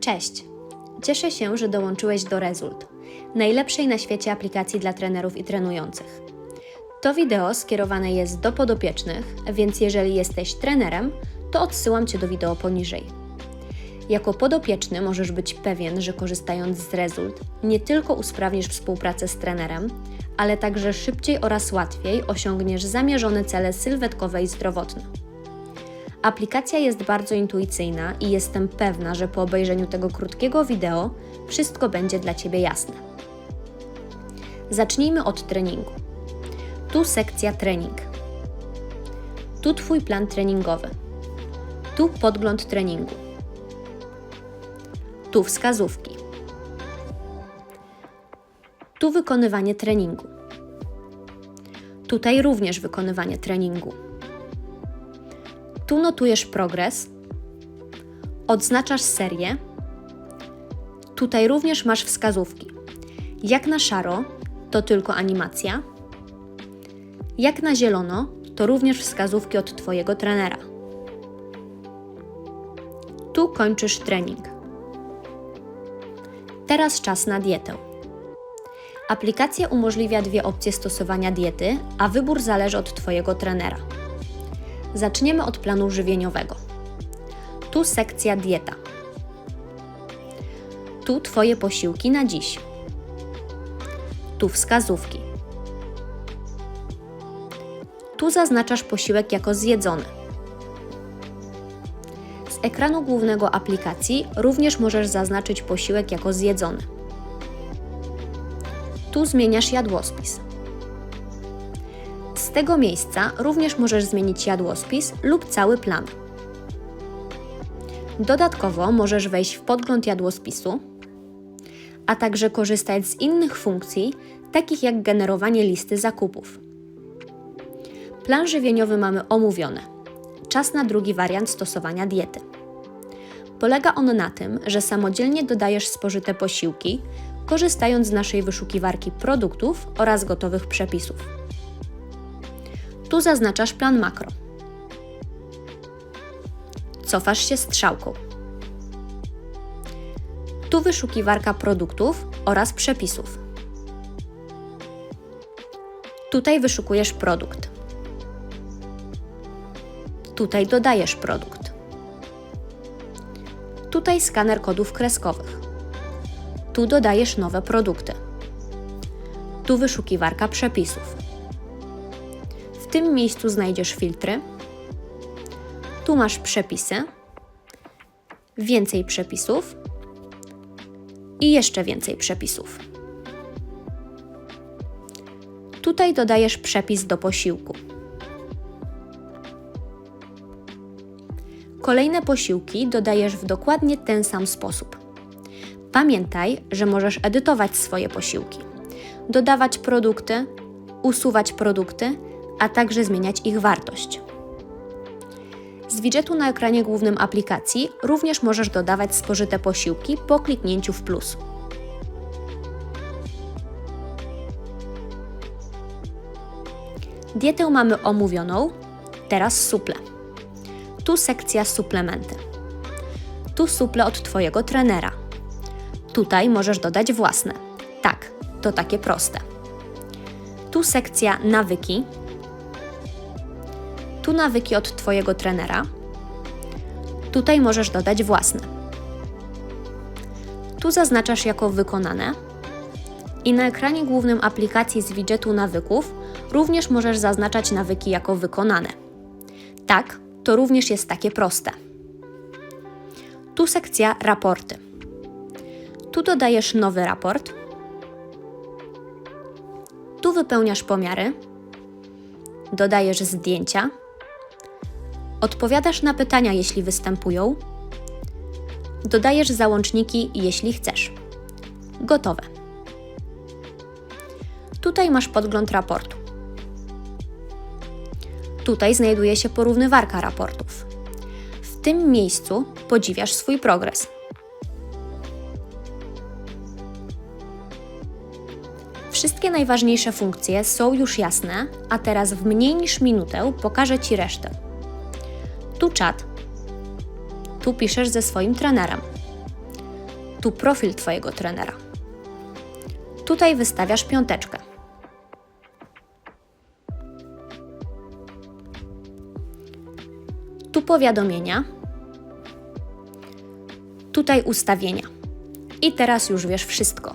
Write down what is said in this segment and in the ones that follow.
Cześć! Cieszę się, że dołączyłeś do Result, najlepszej na świecie aplikacji dla trenerów i trenujących. To wideo skierowane jest do podopiecznych, więc jeżeli jesteś trenerem, to odsyłam Cię do wideo poniżej. Jako podopieczny możesz być pewien, że korzystając z Result nie tylko usprawnisz współpracę z trenerem, ale także szybciej oraz łatwiej osiągniesz zamierzone cele sylwetkowe i zdrowotne. Aplikacja jest bardzo intuicyjna i jestem pewna, że po obejrzeniu tego krótkiego wideo wszystko będzie dla Ciebie jasne. Zacznijmy od treningu. Tu sekcja trening. Tu Twój plan treningowy. Tu podgląd treningu. Tu wskazówki. Tu wykonywanie treningu. Tutaj również wykonywanie treningu. Tu notujesz progres, odznaczasz serię. Tutaj również masz wskazówki. Jak na szaro, to tylko animacja. Jak na zielono, to również wskazówki od Twojego trenera. Tu kończysz trening. Teraz czas na dietę. Aplikacja umożliwia dwie opcje stosowania diety, a wybór zależy od Twojego trenera. Zaczniemy od planu żywieniowego. Tu sekcja dieta. Tu Twoje posiłki na dziś. Tu wskazówki. Tu zaznaczasz posiłek jako zjedzony. Z ekranu głównego aplikacji również możesz zaznaczyć posiłek jako zjedzony. Tu zmieniasz jadłospis. Z tego miejsca również możesz zmienić jadłospis lub cały plan. Dodatkowo możesz wejść w podgląd jadłospisu, a także korzystać z innych funkcji, takich jak generowanie listy zakupów. Plan żywieniowy mamy omówiony. Czas na drugi wariant stosowania diety. Polega on na tym, że samodzielnie dodajesz spożyte posiłki, korzystając z naszej wyszukiwarki produktów oraz gotowych przepisów. Tu zaznaczasz plan makro. Cofasz się strzałką. Tu wyszukiwarka produktów oraz przepisów. Tutaj wyszukujesz produkt. Tutaj dodajesz produkt. Tutaj skaner kodów kreskowych. Tu dodajesz nowe produkty. Tu wyszukiwarka przepisów. Tym miejscu znajdziesz filtry. Tu masz przepisy, więcej przepisów i jeszcze więcej przepisów. Tutaj dodajesz przepis do posiłku. Kolejne posiłki dodajesz w dokładnie ten sam sposób. Pamiętaj, że możesz edytować swoje posiłki, dodawać produkty, usuwać produkty, a także zmieniać ich wartość. Z widgetu na ekranie głównym aplikacji również możesz dodawać spożyte posiłki po kliknięciu w plus. Dietę mamy omówioną, teraz suple. Tu sekcja suplementy. Tu suple od Twojego trenera. Tutaj możesz dodać własne. Tak, to takie proste. Tu sekcja nawyki. Tu nawyki od Twojego trenera. Tutaj możesz dodać własne. Tu zaznaczasz jako wykonane. I na ekranie głównym aplikacji z widgetu nawyków również możesz zaznaczać nawyki jako wykonane. Tak, to również jest takie proste. Tu sekcja raporty. Tu dodajesz nowy raport. Tu wypełniasz pomiary. Dodajesz zdjęcia. Odpowiadasz na pytania, jeśli występują. Dodajesz załączniki, jeśli chcesz. Gotowe. Tutaj masz podgląd raportu. Tutaj znajduje się porównywarka raportów. W tym miejscu podziwiasz swój progres. Wszystkie najważniejsze funkcje są już jasne, a teraz w mniej niż minutę pokażę Ci resztę. Tu czat. Tu piszesz ze swoim trenerem. Tu profil Twojego trenera. Tutaj wystawiasz piąteczkę. Tu powiadomienia. Tutaj ustawienia. I teraz już wiesz wszystko.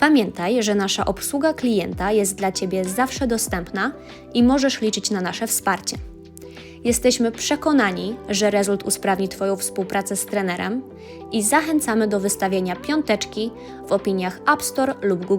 Pamiętaj, że nasza obsługa klienta jest dla Ciebie zawsze dostępna i możesz liczyć na nasze wsparcie. Jesteśmy przekonani, że rezult usprawni Twoją współpracę z trenerem i zachęcamy do wystawienia piąteczki w opiniach App Store lub Google.